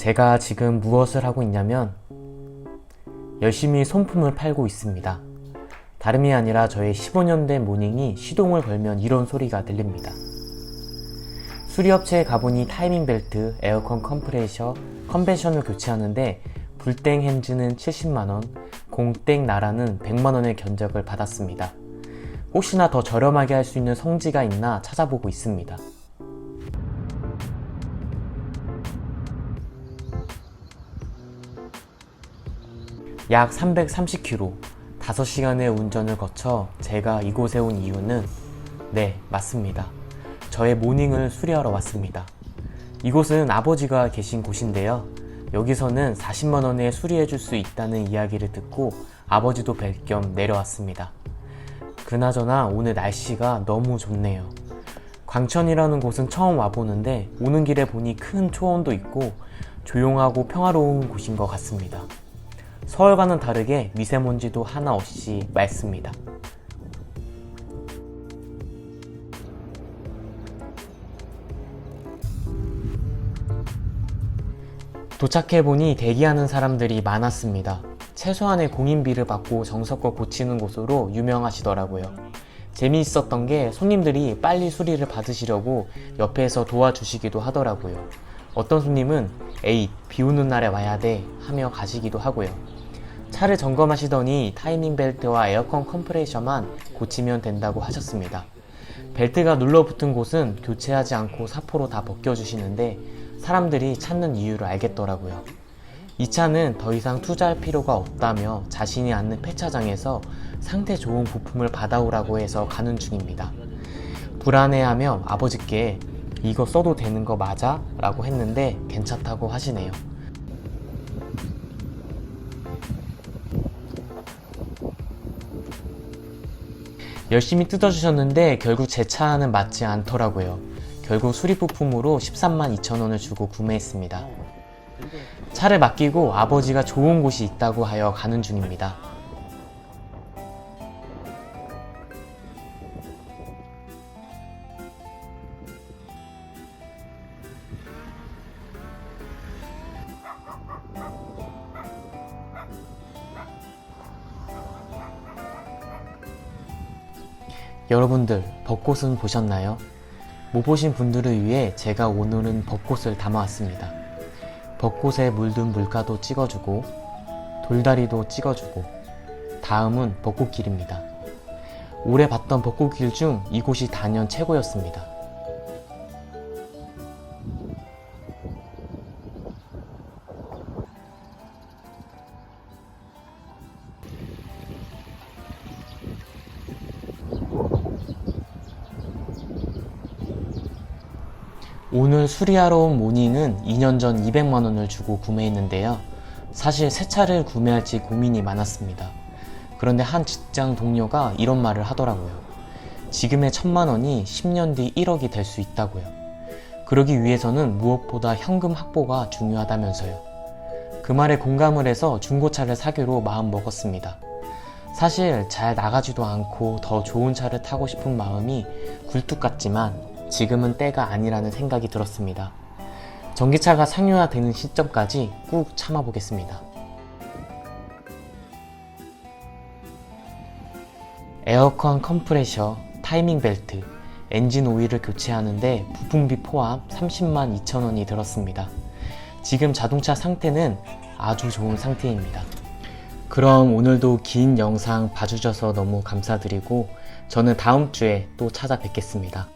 제가 지금 무엇을 하고 있냐면 열심히 손품을 팔고 있습니다. 다름이 아니라 저의 15년 된 모닝이 시동을 걸면 이런 소리가 들립니다. 수리업체에 가보니 타이밍 벨트, 에어컨 컴프레셔, 컨벤션을 교체하는데 불땡 핸즈는 70만원, 공땡 나라는 100만원의 견적을 받았습니다. 혹시나 더 저렴하게 할 수 있는 성지가 있나 찾아보고 있습니다. 약 330km, 5시간의 운전을 거쳐 제가 이곳에 온 이유는 네, 맞습니다. 저의 모닝을 수리하러 왔습니다. 이곳은 아버지가 계신 곳인데요. 여기서는 40만원에 수리해줄 수 있다는 이야기를 듣고 아버지도 뵐 겸 내려왔습니다. 그나저나 오늘 날씨가 너무 좋네요. 광천이라는 곳은 처음 와보는데 오는 길에 보니 큰 초원도 있고 조용하고 평화로운 곳인 것 같습니다. 서울과는 다르게 미세먼지도 하나 없이 맑습니다. 도착해보니 대기하는 사람들이 많았습니다. 최소한의 공인비를 받고 정석껏 고치는 곳으로 유명하시더라고요. 재미있었던 게 손님들이 빨리 수리를 받으시려고 옆에서 도와주시기도 하더라고요. 어떤 손님은 에이, 비 오는 날에 와야 돼 하며 가시기도 하고요. 차를 점검하시더니 타이밍 벨트와 에어컨 컴프레셔만 고치면 된다고 하셨습니다. 벨트가 눌러붙은 곳은 교체하지 않고 사포로 다 벗겨주시는데 사람들이 찾는 이유를 알겠더라고요. 이 차는 더 이상 투자할 필요가 없다며 자신이 앉는 폐차장에서 상태 좋은 부품을 받아오라고 해서 가는 중입니다. 불안해하며 아버지께 이거 써도 되는 거 맞아? 라고 했는데 괜찮다고 하시네요. 열심히 뜯어주셨는데 결국 제 차는 맞지 않더라고요. 결국 수리 부품으로 13만 2천 원을 주고 구매했습니다. 차를 맡기고 아버지가 좋은 곳이 있다고 하여 가는 중입니다. 여러분들 벚꽃은 보셨나요? 못 보신 분들을 위해 제가 오늘은 벚꽃을 담아왔습니다. 벚꽃에 물든 물가도 찍어주고 돌다리도 찍어주고 다음은 벚꽃길입니다. 올해 봤던 벚꽃길 중 이곳이 단연 최고였습니다. 오늘 수리하러 온 모닝은 2년 전 200만원을 주고 구매했는데요. 사실 새 차를 구매할지 고민이 많았습니다. 그런데 한 직장 동료가 이런 말을 하더라고요. 지금의 천만원이 10년 뒤 1억이 될 수 있다고요. 그러기 위해서는 무엇보다 현금 확보가 중요하다면서요. 그 말에 공감을 해서 중고차를 사기로 마음 먹었습니다. 사실 잘 나가지도 않고 더 좋은 차를 타고 싶은 마음이 굴뚝 같지만 지금은 때가 아니라는 생각이 들었습니다. 전기차가 상용화되는 시점까지 꾹 참아보겠습니다. 에어컨 컴프레셔, 타이밍 벨트, 엔진 오일을 교체하는데 부품비 포함 30만 2천 원이 들었습니다. 지금 자동차 상태는 아주 좋은 상태입니다. 그럼 오늘도 긴 영상 봐주셔서 너무 감사드리고 저는 다음 주에 또 찾아뵙겠습니다.